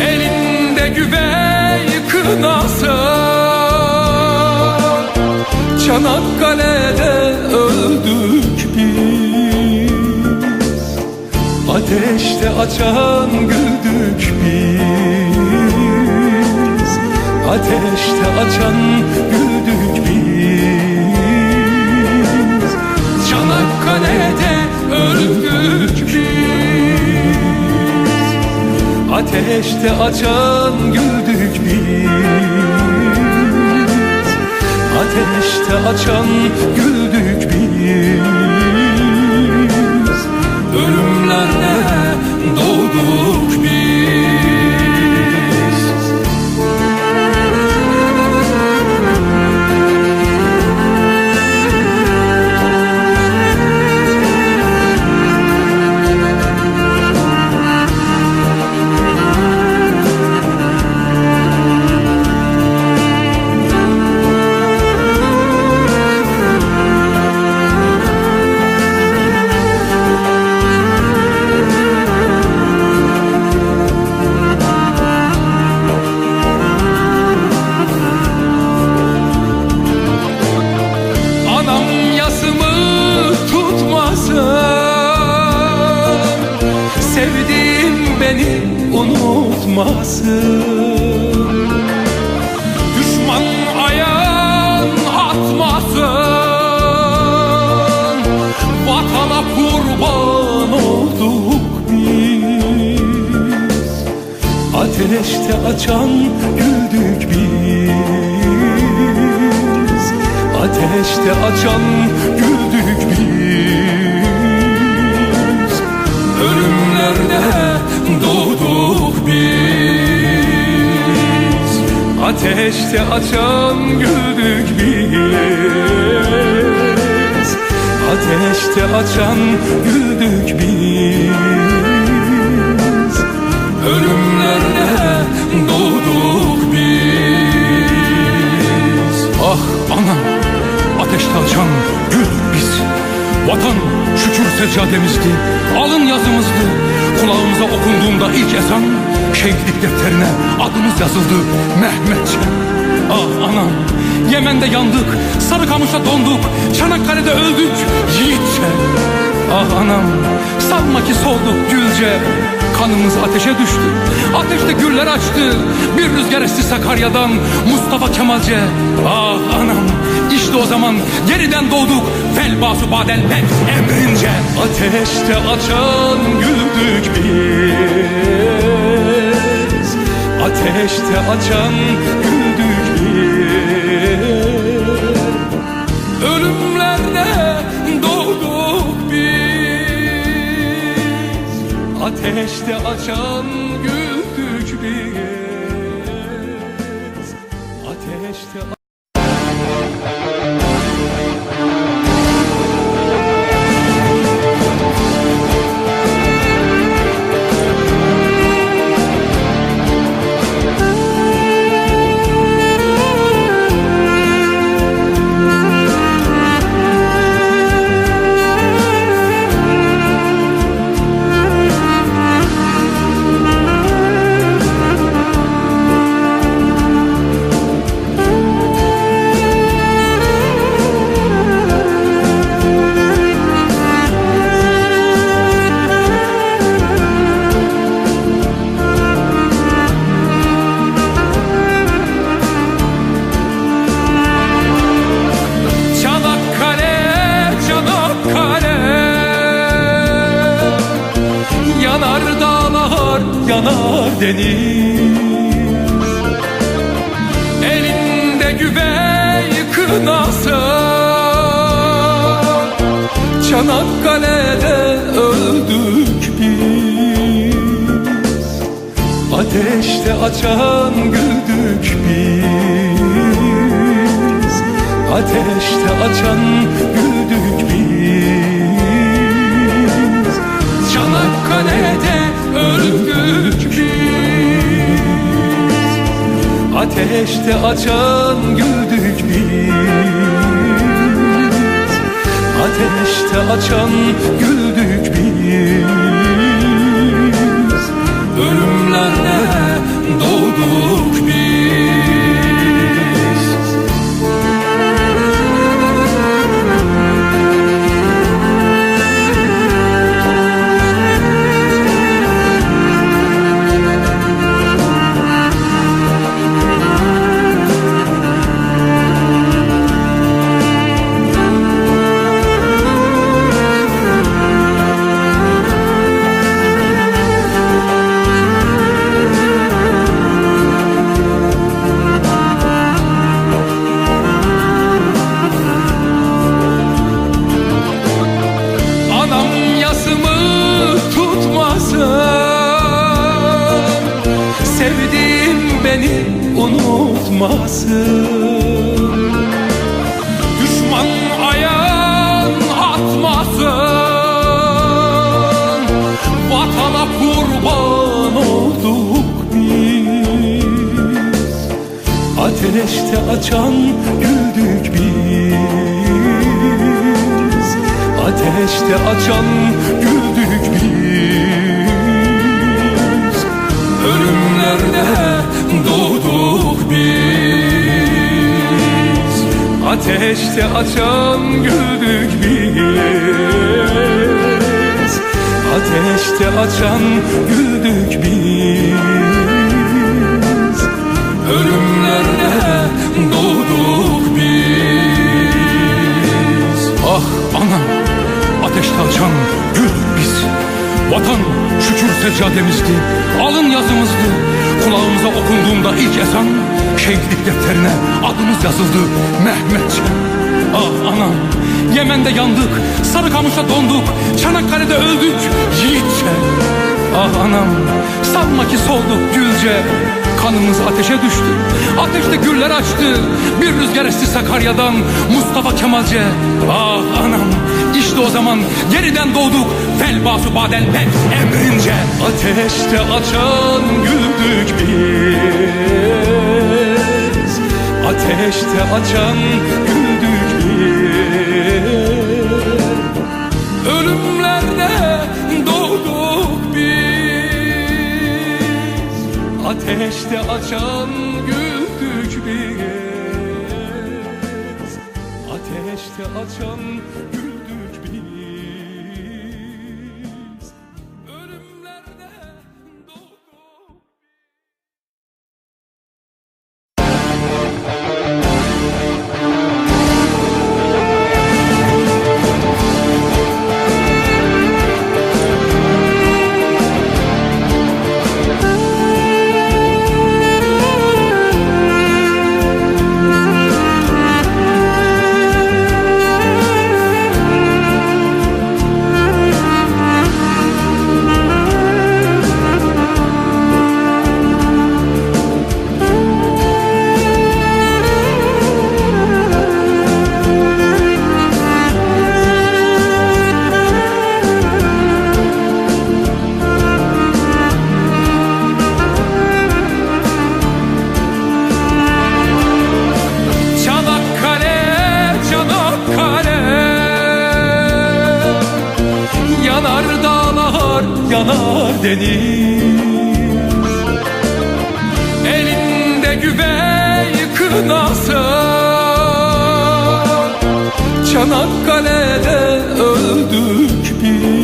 Elinde güvey kınası Çanakkale'de öldük biz. Ateşte açan güldük biz. Ateşte açan güldük biz Ateşte açan güldük biz. Ateşte açan güldük biz unutmasın Düşman ayağın atmasın. Vatana kurban olduk biz. Ateşte açan güldük biz. Ateşte açan güldük biz. Ölümlerde Ateşte açan güldük biz. Ateşte açan güldük biz. Ölümlerle doğduk biz. Ah anam ateşte açan güldük biz. Vatan şükür seccademizdi Alın yazımızdı. Kulağımıza okunduğunda ilk ezan Şehitlik defterine adımız yazıldı. Mehmetçe Ah anam. Yemen'de yandık Sarıkamış'ta donduk Çanakkale'de öldük. Yiğitçe Ah anam. Sanma ki solduk gülce. Kanımız ateşe düştü. Ateşte güller açtı. Bir rüzgar esti Sakarya'dan Mustafa Kemalce. Ah anam. İşte o zaman yeniden doğduk. Felbasu badel net emrince. Ateşte açan güldük biz Ateşte açan güldük biz Ölümlerde doğduk biz. Ateşte açan deniz. Elinde güvey kınası. Çanakkale'de öldük biz. Ateşte açan güldük biz. Ateşte açan Ateşte açan güldük biz. Ateşte açan güldük Ateşte açan güldük biz. Ateşte açan güldük biz. Ölümlerde doğduk biz. Ateşte açan güldük biz. Ateşte açan güldük Şehitlik defterine adımız yazıldı. Mehmetçe Ah anam. Yemen'de yandık Sarıkamış'ta donduk Çanakkale'de öldük. Yiğitçe. Ah anam. Sanma ki solduk gülce. Kanımız ateşe düştü. Ateşte güller açtı. Bir rüzgar esti Sakarya'dan Mustafa Kemalce. Ah anam. İşte o zaman yeniden doğduk Felbasu baden ben emrince. Ateşte açan güldük biz Ateşte açan güldük Ölümlerde doğduk biz. Ateşte açan güldük biz Ateşte açan yanar deniz. Elinde güvey kınası Çanakkale'de öldük biz